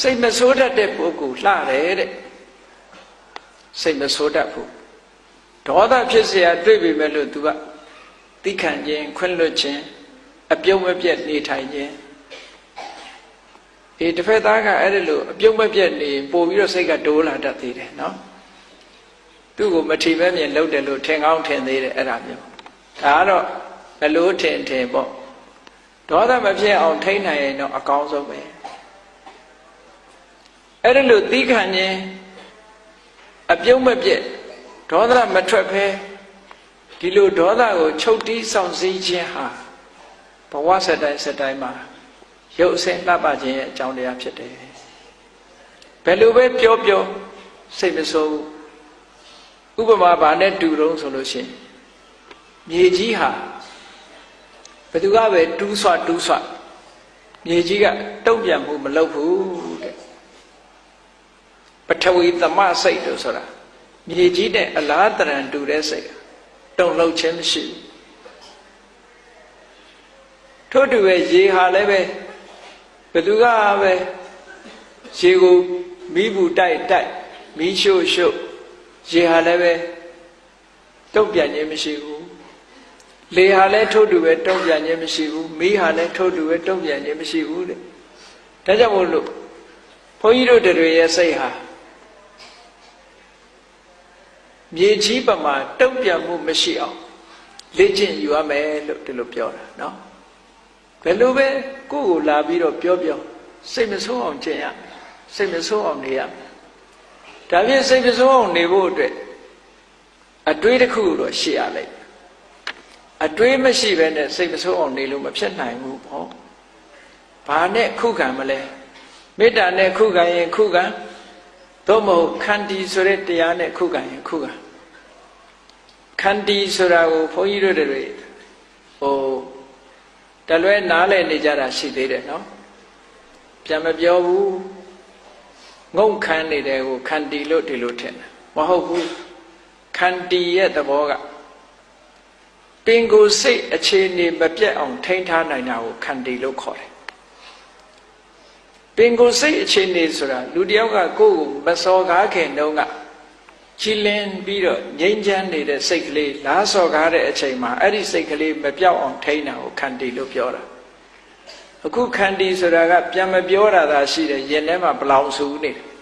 စိတ်မဆိုးတတ်တဲ့ပုဂ္ဂိုလ်လှတယ်တဲ့စိတ်မဆိုးတတ်ဘူးဒေါသဖြစ်เสียတွေ့ပြီမဲ့လို့ तू ကတိခံခြင်းခွင့်လွတ်ခြင်းအပြုံးမပြတ်နေထိုင်ခြင်းဒီတစ်ဖက်သားကအဲ့ဒါလို့အပြုံးမပြတ်နေပို့ပြီးတော့စိတ်ကတိုးလာတတ်သေးတယ်နော်သူ့ကိုမထီမဲ့မြင်လုပ်တယ်လို့ထင်ကောင်းထင်သေးတယ်အဲ့ဒါမျိုးဒါကတော့ဘလို့ထင်ထင်ပေါ့ဒေါသမဖြစ်အောင်ထိန်းနိုင်ရင်တော့အကောင်းဆုံးပဲ အဲ့ဒါလို့သီးခံခြင်းအပြုံးမပြတ်ဒေါသမထွက်ဖဲဒီလိုဒေါသကိုချုပ်တီးဆောင်စည်းခြင်းဟာဘဝစတိုင်းစတိုင်းမှာရုပ်အစင်းလှပခြင်းရဲ့အကြောင်းတရားဖြစ်တယ်ဘယ်လိုပဲပြောပြောစိတ်မဆိုးဘူးဥပမာဘာနဲ့တူတုံးဆိုလို့ရှိရင်မြေကြီးဟာဘယ်သူကပဲတူးဆွတူးဆွမြေကြီးကတုံ့ပြန်မှုမလုပ်ဘူးတဲ့ ပထဝီသမစိတ်လို့ဆိုတာမြေကြီးနဲ့အလားတရံတူတဲ့စိတ်တုံ့လှုပ်ခြင်းမရှိဘူးထို့တူပဲရေဟာလည်းပဲဘယ်သူကပဲရေကိုမီးဘူးတိုက်တိုက်မီးရှို့ရှို့ရေဟာလည်းပဲတုံ့ပြန်ခြင်းမရှိဘူးလေဟာလည်းထို့တူပဲတုံ့ပြန်ခြင်းမရှိဘူးမီးဟာလည်းထို့တူပဲတုံ့ပြန်ခြင်းမရှိဘူးတဲ့ဒါကြောင့်မို့လို့ဘုန်းကြီးတို့တွေရဲ့စိတ်ဟာ မြေကြီးပမာတုံ့ပြန်မှုမရှိအောင်လေ့ကျင့်ယူရမယ်လို့ဒီလိုပြောတာနော်ဘယ်လိုပဲကိုယ့်ကိုလာပြီးတော့ပြောပြောစိတ်မဆိုးအောင်ကျင့်ရမယ်စိတ်မဆိုးအောင်နေရမယ်ဒါဖြင့်စိတ်မဆိုးအောင်နေဖို့အတွက်အတွေးတစ်ခုတော့ရှိရလိုက်အတွေးမရှိဘဲနဲ့စိတ်မဆိုးအောင်နေလို့မဖြစ်နိုင်ဘူးပေါ့ဘာနဲ့ခုခံမလဲမေတ္တာနဲ့ခုခံရင်ခုခံသို့မဟုတ်ခန္တီဆိုတဲ့တရားနဲ့ခုခံရင်ခုခံခ န္တီဆိုတာကိုဘုန်းကြီးတို့တွေဟိုတလွဲနားလည်နေကြတာရှိသေးတယ်နော်ပြန်မပြောဘူးငုံခမ်းနေတဲ့ကိုခန္တီလို့ဒီလိုထင်တယ်မဟုတ်ဘူးခန္တီရဲ့သဘောကပင်ကိုယ်စိတ်အခြေအနေမပြတ်အောင်ထိန်းထားနိုင်တာကိုခန္တီလို့ခေါ်တယ်ပင်ကိုယ်စိတ်အခြေအနေဆိုတာလူတယောက်ကကိုယ့်ကိုမစော်ကားခင်တုန်းက ချီလင်းပြီးတော့ငြိမ်းချမ်းနေတဲ့စိတ်ကလေးလားစော်ကားတဲ့အချိန်မှာအဲ့ဒီစိတ်ကလေးမပြောက်အောင်ထိန်းတာကိုခန္တီလို့ပြောတာအခုခန္တီဆိုတာကပြန်မပြောတာသာရှိတယ်ရင်ထဲမှာဘလောင်ဆူနေတယ်